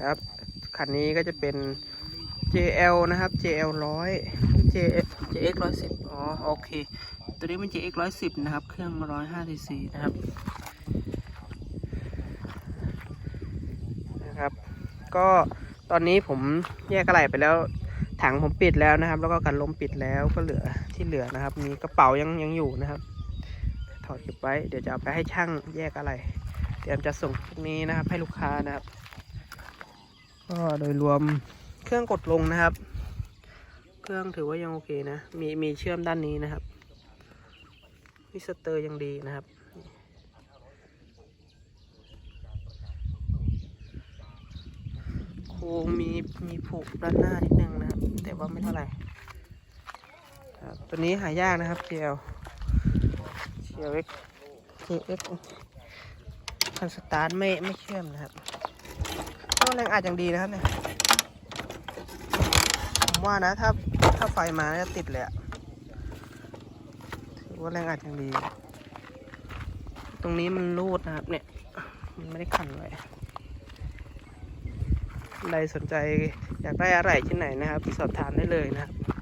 ครับ คันนี้ก็จะเป็น JL นะครับ JL 100 J JX 110อ๋อโอเค ตัวนี้เป็น JX 110นะครับ เครื่อง105 cc นะครับ นะครับ ก็ตอนนี้ผมแยกกระไหลไปแล้ว ถังผมปิดแล้วนะครับ แล้วก็กันลมปิดแล้วก็เหลือที่เหลือนะครับ มีกระเป๋ายังยังอยู่นะครับ ถอดเก็บไว้ เดี๋ยวจะเอาไปให้ช่างแยกอะไร เตรียมจะส่งพรุ่งนี้นะครับ ให้ลูกค้านะครับ ก็โดยรวมเครื่องกดลงนะครับ เครื่องถือว่ายังโอเคนะ มีมีเชื่อมด้านนี้นะครับวิสเตอร์ยังดีนะครับ โคงมีมีผูกด้านหน้านิดนึงนะครับ แต่ว่าไม่เท่าไหร่ครับตัวนี้หายากนะครับเจลเจลเอ็กเจเอ็กคันสตาร์ทไม่ไม่เชื่อมนะครับ แรงอัดอย่างดีนะครับเนี่ยผมว่านะถ้าถ้าไฟมาจะติดเลยอะถือว่าแรงอัดอย่างดี ตรงนี้มันรูดนะครับ เนี่ย มันไม่ได้ขันไว้ใครสนใจอยากได้อะไรที่ไหนนะครับ สอบถามได้เลยนะครับ